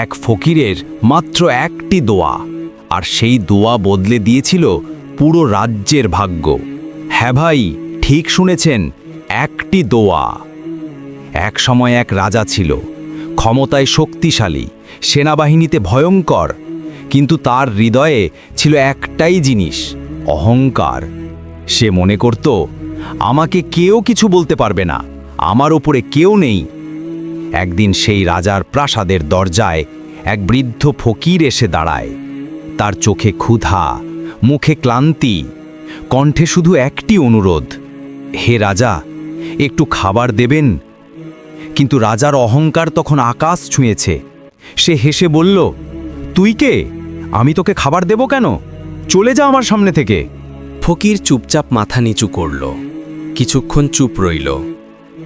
এক ফকিরের মাত্র একটি দোয়া, আর সেই দোয়া বদলে দিয়েছিল পুরো রাজ্যের ভাগ্য। হ্যাঁ ভাই, ঠিক শুনেছেন, একটি দোয়া। এক সময় এক রাজা ছিল, ক্ষমতায় শক্তিশালী, সেনাবাহিনীতে ভয়ঙ্কর, কিন্তু তার হৃদয়ে ছিল একটাই জিনিস, অহংকার। সে মনে করত, আমাকে কেউ কিছু বলতে পারবে না, আমার ওপরে কেউ নেই একদিন সেই রাজার প্রাসাদের দরজায় এক বৃদ্ধ ফকির এসে দাঁড়ায়। তার চোখে ক্ষুধা, মুখে ক্লান্তি, কণ্ঠে শুধু একটি অনুরোধ, হে রাজা, একটু খাবার দেবেন? কিন্তু রাজার অহংকার তখন আকাশ ছুঁয়েছে। সে হেসে বলল, তুই কে? আমি তোকে খাবার দেব কেন? চলে যা আমার সামনে থেকে। ফকির চুপচাপ মাথা নিচু করল। কিছুক্ষণ চুপ রইল।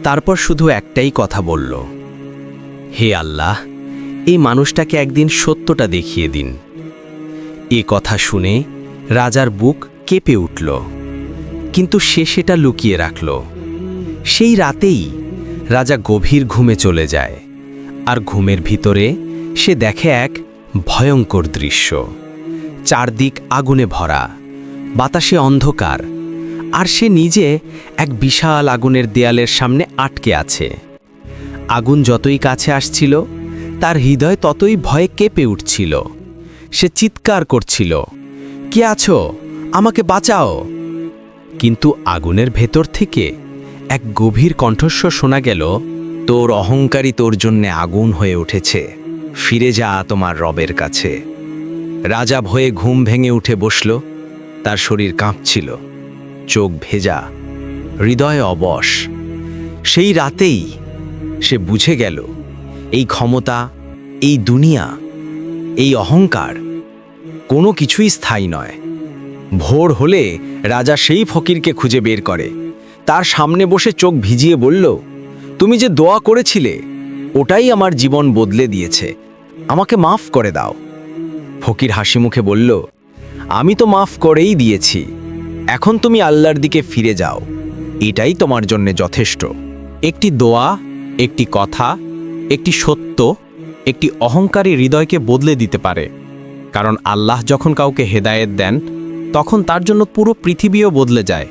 তারপর শুধু একটাই কথা বলল হে আল্লাহ, এই মানুষটাকে একদিন সত্যটা দেখিয়ে দিন। এ কথা শুনে রাজার বুক কেঁপে উঠল, কিন্তু সে সেটা লুকিয়ে রাখল। সেই রাতেই রাজা গভীর ঘুমে চলে যায়, আর ঘুমের ভিতরে সে দেখে এক ভয়ঙ্কর দৃশ্য। চারদিক আগুনে ভরা, বাতাসে অন্ধকার, আর সে নিজে এক বিশাল আগুনের দেয়ালের সামনে আটকে আছে। আগুন যতই কাছে আসছিল, তার হৃদয় ততই ভয়ে কেঁপে উঠছিল। সে চিৎকার করছিল, কে আছো? আমাকে বাঁচাও! কিন্তু আগুনের ভেতর থেকে এক গভীর কণ্ঠস্বর শোনা গেল, তোর অহংকারী তোর জন্যে আগুন হয়ে উঠেছে। ফিরে যা তোমার রবের কাছে। রাজা ভয়ে ঘুম ভেঙে উঠে বসল, তার শরীর কাঁপছিল, চোখ ভেজা, হৃদয় অবশ। সেই রাতেই সে বুঝে গেল, এই ক্ষমতা, এই দুনিয়া, এই অহংকার কোনো কিছুই স্থায়ী নয়। ভোর হলে রাজা সেই ফকিরকে খুঁজে বের করে। তার সামনে বসে চোখ ভিজিয়ে বলল, তুমি যে দোয়া করেছিলে, ওটাই আমার জীবন বদলে দিয়েছে। আমাকে মাফ করে দাও। ফকির হাসি মুখে বলল, আমি তো মাফ করেই দিয়েছি। এখন তুমি আল্লাহর দিকে ফিরে যাও। এটাই তোমার জন্য যথেষ্ট। একটি দোয়া একটি কথা, একটি সত্য, একটি অহংকারী হৃদয়কে বদলে দিতে পারে। কারণ আল্লাহ যখন কাউকে হেদায়েত দেন, তখন তার জন্য পুরো পৃথিবীও বদলে যায়।